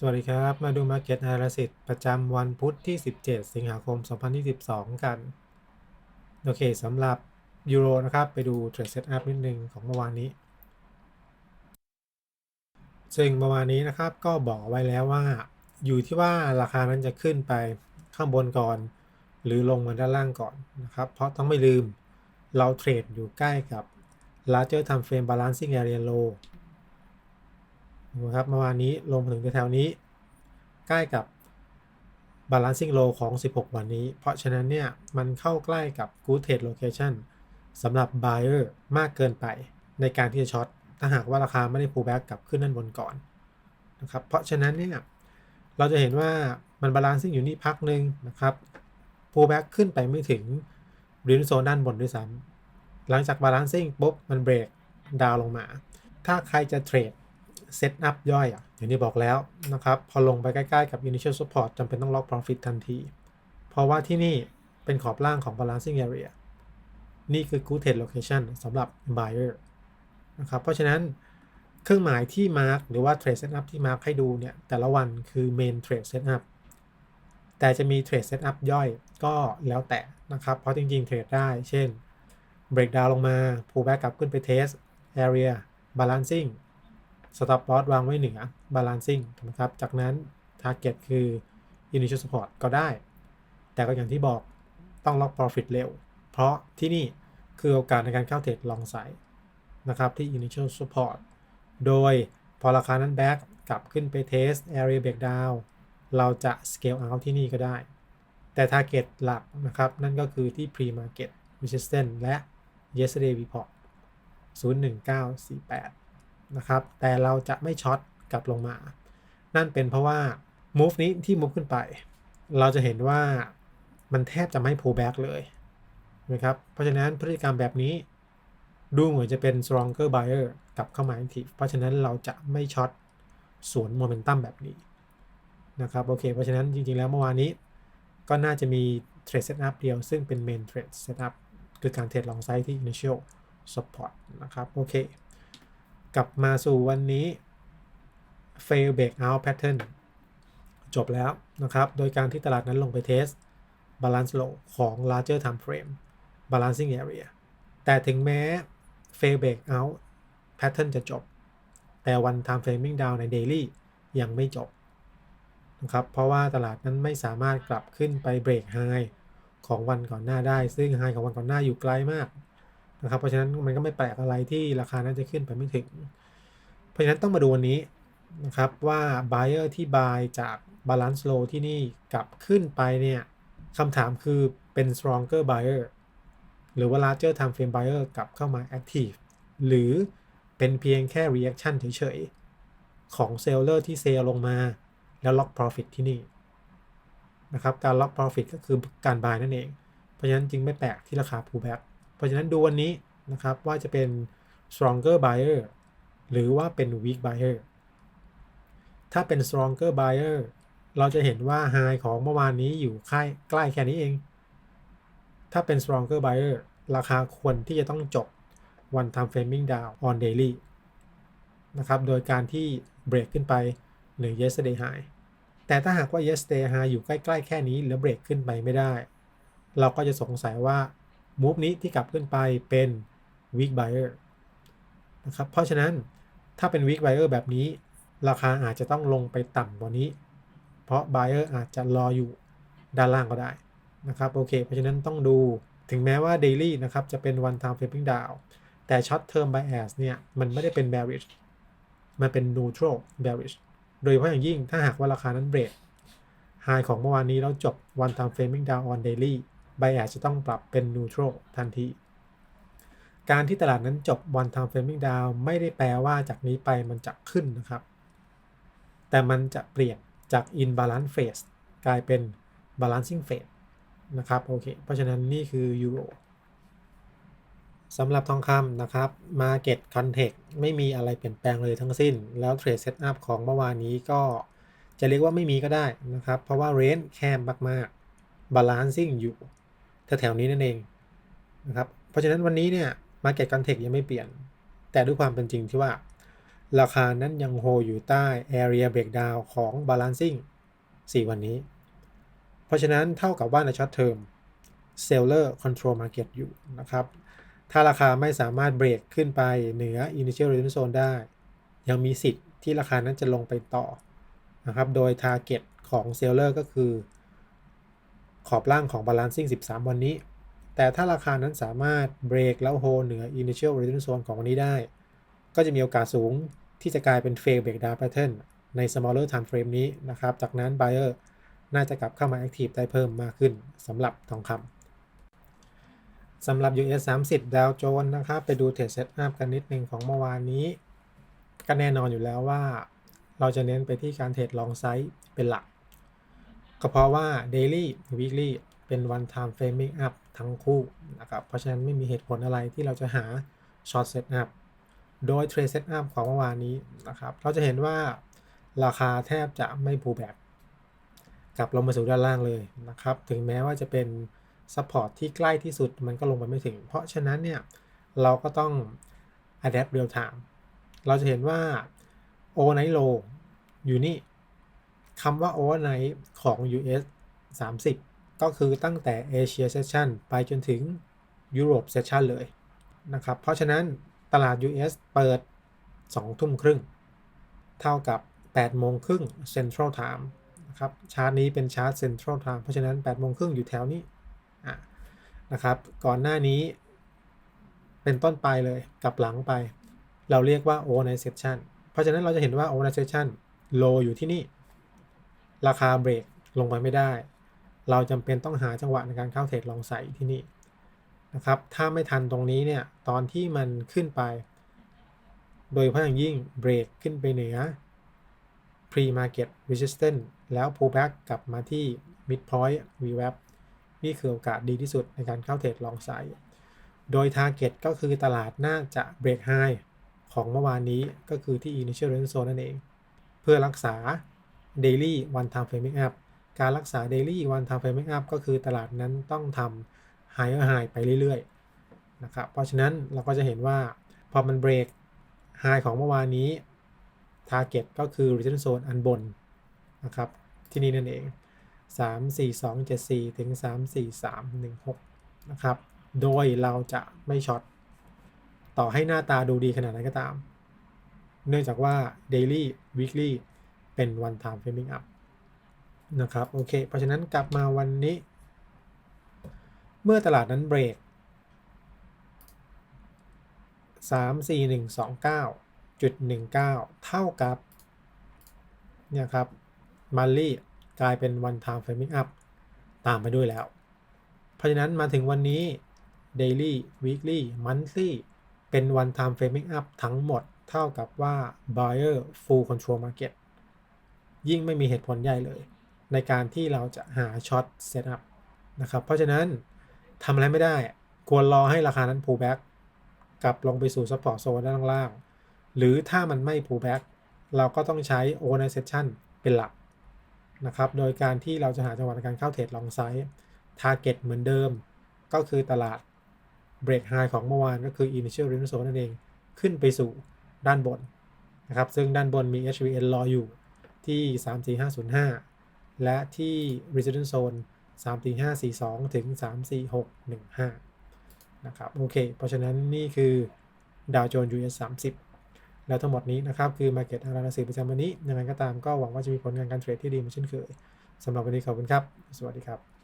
สวัสดีครับ มาดู Market Analysis ประจำวันพุธที่ 17 สิงหาคม 2022 กัน โอเคสำหรับยูโรนะครับ ไปดู Trade Setup นิดนึงของเมื่อวานนี้ ซึ่งเมื่อวานนี้นะครับก็บอกไว้แล้วว่า อยู่ที่ว่าราคานั้นจะขึ้นไปข้างบนก่อน หรือลงมาด้านล่างก่อนนะครับ เพราะต้องไม่ลืมเราเทรดอยู่ใกล้กับ larger time frame balancing area low นะครับเมื่อวานนี้ลงมาถึงแถวนี้ ใกล้กับ balancing low ของ 16 วันนี้ เพราะฉะนั้นเนี่ย มันเข้าใกล้กับ good trade location สำหรับ buyer มากเกินไปในการที่จะช็อตถ้าหากว่าราคาไม่ได้ pull back กลับขึ้นด้านบนก่อนนะครับเพราะฉะนั้นเนี่ย เราจะเห็นว่ามัน balancing อยู่นี่พักหนึ่งนะครับ pull back ขึ้นไปไม่ถึง green zone ด้านบนด้วยซ้ำหลังจาก balancing ปุ๊บมันเบรกดาวลงมา ถ้าใครจะเทรด เซตอัพย่อยอะอย่างที่บอกแล้วนะครับ พอลงไปใกล้ๆกับ initial support จำเป็นต้องล็อก profit ทันที เพราะว่าที่นี่เป็นขอบล่างของ balancing area นี่คือ good trade location สำหรับ buyer นะครับ เพราะฉะนั้นเครื่องหมายที่ mark หรือว่า trade setup ที่ mark ให้ดูเนี่ย แต่ละวันคือ main trade setup แต่จะมี trade setup ย่อยก็แล้วแต่นะครับ เพราะจริงๆ เทรดได้ เช่น break down ลงมา pull back กลับขึ้นไป test area balancing stop loss วางไว้เหนือ balancing ถูกไหมครับ จากนั้น target คือ initial support ก็ได้ แต่ก็อย่างที่บอกต้องล็อก profit เร็ว เพราะที่นี่คือโอกาสในการเข้าเทรดลองไซด์นะครับที่ initial support โดยพอราคานั้น back กลับขึ้นไป test area breakdown เราจะ scale out ที่นี่ก็ได้ แต่ target หลักนะครับ นั่นก็คือที่ pre market resistance และ yesterday report 01948 นะครับ แต่เราจะไม่ช็อตกลับลงมา นั่นเป็นเพราะว่า move นี้ที่ move ขึ้นไป เราจะเห็นว่ามันแทบจะไม่ pull back เลยนะครับ เพราะฉะนั้นพฤติกรรมแบบนี้ ดูเหมือนจะเป็น stronger buyer กลับเข้ามา active เพราะฉะนั้นเราจะไม่ช็อตสวนโมเมนตัมแบบนี้นะครับโอเค เพราะฉะนั้นจริงๆ แล้วเมื่อวานนี้ก็น่าจะมี trade setup เดียว ซึ่งเป็น main trade setup คือการเทรดลองไซด์ที่ initial support นะครับ โอเค กลับมาสู่วันนี้ fail breakout pattern จบแล้วนะครับ โดยการที่ตลาดนั้นลงไปเทส balance low ของ larger time frame balancing area แต่ถึงแม้ fail breakout pattern จะจบ แต่วัน time framing down ใน daily ยังไม่จบนะครับ เพราะว่าตลาดนั้นไม่สามารถกลับขึ้นไป break high ของวันก่อนหน้าได้ ซึ่ง high ของวันก่อนหน้าอยู่ไกลมาก นะครับเพราะฉะนั้นมันก็ไม่แปลกอะไรที่ราคานั้นจะขึ้นไปไม่ถึง เพราะฉะนั้นต้องมาดูวันนี้นะครับว่า buyer ที่ buy จาก balance low ที่นี่กลับขึ้นไปเนี่ยคำถามคือเป็น stronger buyer หรือว่า larger time frame buyer กลับเข้ามา active หรือเป็นเพียงแค่ reaction เฉยๆ ของ seller ที่เซลลงมา แล้ว lock profit ที่นี่นะครับการ lock profit ก็คือการ buy นั่นเอง เพราะฉะนั้นจึงไม่แปลกที่ราคา pullback เพราะฉะนั้นดูวันนี้นะครับว่าจะเป็น stronger buyer หรือว่าเป็น weak buyer ถ้าเป็น stronger buyer เราจะเห็นว่า high ของเมื่อวานนี้อยู่ใกล้ใกล้แค่นี้เอง ถ้าเป็น stronger buyer ราคาควรที่จะต้องจบ one time framing down on daily นะครับโดยการที่ break ขึ้นไปหรือ yesterday high แต่ถ้าหากว่า yesterday high อยู่ใกล้ ๆ แค่นี้ แล้ว break ขึ้นไปไม่ได้ เราก็จะสงสัยว่า move นี้ที่กลับขึ้นไปเป็น weak buyer นะครับเพราะฉะนั้นถ้าเป็น weak buyer แบบนี้ ราคาอาจจะต้องลงไปต่ำกว่านี้ เพราะ buyer อาจจะรออยู่ด้านล่างก็ได้นะครับโอเค เพราะฉะนั้นต้องดูถึงแม้ว่า daily นะครับจะเป็น one time flipping down แต่ short term bias เนี่ยมันไม่ได้เป็น bearish มันเป็น neutral bearish โดยเฉพาะอย่างยิ่งถ้าหากว่าราคานั้นเบรก high ของเมื่อวานนี้แล้วจบ one time framing down on daily bias จะต้องปรับเป็น neutral ทันที การที่ตลาดนั้นจบ one time framing down ไม่ได้แปลว่าจากนี้ไปมันจะขึ้นนะครับ แต่มันจะเปลี่ยนจาก in balance phase กลายเป็น balancing phase นะครับโอเคเพราะฉะนั้นนี่คือยูโรสำหรับทองคำนะครับ Market Context ไม่มีอะไรเปลี่ยนแปลงเลยทั้งสิ้น แล้ว Trade Setup ของเมื่อวานนี้ก็จะเรียกว่าไม่มีก็ได้นะครับ เพราะว่า Range แคบมากๆ Balancing อยู่ แถวๆนี้นั่นเองนะครับ เพราะฉะนั้นวันนี้เนี่ย Market Context ยังไม่เปลี่ยน แต่ด้วยความเป็นจริงที่ว่า ราคานั้นยังโฮอยู่ใต้ area breakdown ของ balancing 4 วันนี้ เพราะฉะนั้นเท่ากับว่าในช็อตเทอม seller control market อยู่นะครับ ถ้าราคาไม่สามารถเบรกขึ้นไปเหนือ initial resistance zone ได้ ยังมีสิทธิ์ที่ราคานั้นจะลงไปต่อนะครับ โดย target ของ seller ก็คือ ขอบล่างของ balancing 13 วันนี้ แต่ถ้าราคานั้นสามารถเบรกแล้วโฮเหนือ initial resistance zone ของวันนี้ได้ ก็จะมีโอกาสสูงที่จะกลายเป็น fail breakdown pattern ใน smaller time frame นี้นะครับ จากนั้น buyer น่าจะกลับเข้ามา active ได้เพิ่มมากขึ้นสำหรับทองคำสำหรับ US 30 ดาวโจนส์นะครับ ไปดูเทรดเซตอัพกันนิดนึงของเมื่อวานนี้ ก็แน่นอนอยู่แล้วว่า เราจะเน้นไปที่การเทรดลองไซส์เป็นหลัก ก็เพราะว่า daily weekly เป็น one time framing up ทั้งคู่นะครับ เพราะฉะนั้นไม่มีเหตุผลอะไรที่เราจะหา short set up โดย trade set up ของเมื่อวานนี้นะครับ เราจะเห็นว่าราคาแทบจะไม่ pull back กลับลงมาสู่ด้านล่างเลยนะครับ ถึงแม้ว่าจะเป็น support ที่ใกล้ที่สุดมันก็ลงไปไม่ถึง เพราะฉะนั้นเนี่ย เราก็ต้อง adapt real time เราจะเห็นว่า overnight low อยู่นี่ คำว่า overnight ของ US 30 ก็คือตั้งแต่ Asia Session ไปจนถึง Europe Session เลยนะครับ เพราะฉะนั้นตลาด US เปิด 2 ทุ่มครึ่ง เท่ากับ 8 โมงครึ่ง Central Time นะครับ ชาร์ตนี้เป็นชาร์ต Central Time เพราะฉะนั้น 8 โมงครึ่งอยู่แถวนี้นะครับ ก่อนหน้านี้เป็นต้นไปเลยกลับหลังไป เราเรียกว่า overnight session เพราะฉะนั้นเราจะเห็นว่า overnight session low อยู่ที่นี่ ราคาเบรกลงไปไม่ได้ เราจำเป็นต้องหาจังหวะในการเข้าเทรดลองใส่ที่นี่นะครับ ถ้าไม่ทันตรงนี้เนี่ย ตอนที่มันขึ้นไป โดยเฉพาะอย่างยิ่งเบรกขึ้นไปเหนือ pre market resistance แล้ว pull back กลับมาที่ mid point VWAP นี่คือโอกาสดีที่สุดในการเข้าเทรดลองไซด์โดย target ก็คือตลาดน่าจะ break high ของเมื่อวานนี้ก็คือที่ initial resistance zone นั่นเอง เพื่อรักษา daily one time framing up การรักษา daily one time framing up ก็คือตลาดนั้นต้องทำ higher high ไปเรื่อยๆนะครับเพราะฉะนั้นเราก็จะเห็นว่าพอมัน break high ของเมื่อวานนี้ target ก็คือ resistance zone อันบนนะครับที่นี่นั่นเอง 3 4 2 7 4 ถึง 3 4 3 1 6 นะครับ โดยเราจะไม่ช็อต ต่อให้หน้าตาดูดีขนาดไหนก็ตาม เนื่องจากว่า daily weekly เป็น one time framing up นะครับโอเค เพราะฉะนั้นกลับมาวันนี้ เมื่อตลาดนั้นเบรก 3 4 1 2 9จุด19 เท่ากับเนี่ยครับมารีกลายเป็น one time framing up ตามไปด้วยแล้ว เพราะฉะนั้นมาถึงวันนี้ daily weekly monthly เป็น one time framing up ทั้งหมดเท่ากับว่า buyer full control market ยิ่งไม่มีเหตุผลใหญ่เลย ในการที่เราจะหาช็อตเซตอัพนะครับ เพราะฉะนั้นทำอะไรไม่ได้ ควรรอให้ราคานั้น pull back กลับลงไปสู่ support zone ด้านล่าง หรือถ้ามันไม่ pull back เราก็ต้องใช้ overnight session เป็นหลักนะครับ โดยการที่เราจะหาจังหวะในการเข้าเทรดลองไซส์ target เหมือนเดิม ก็คือตลาด break high ของเมื่อวานก็คือ initial resistance นั่นเอง ขึ้นไปสู่ด้านบนนะครับ ซึ่งด้านบนมี HVN รออยู่ ที่ 34505 และที่ Resident zone 34542 ถึง 34615 นะครับ โอเค เพราะฉะนั้นนี่คือดาวโจนส์ US 30 แล้วทั้งหมดนี้นะครับ คือ Market Analysis ประจำวันนี้ยังไงก็ตามก็หวังว่าจะมีผลงานการเทรดที่ดีเหมือนเช่นเคยสำหรับวันนี้ขอบคุณครับ สวัสดีครับ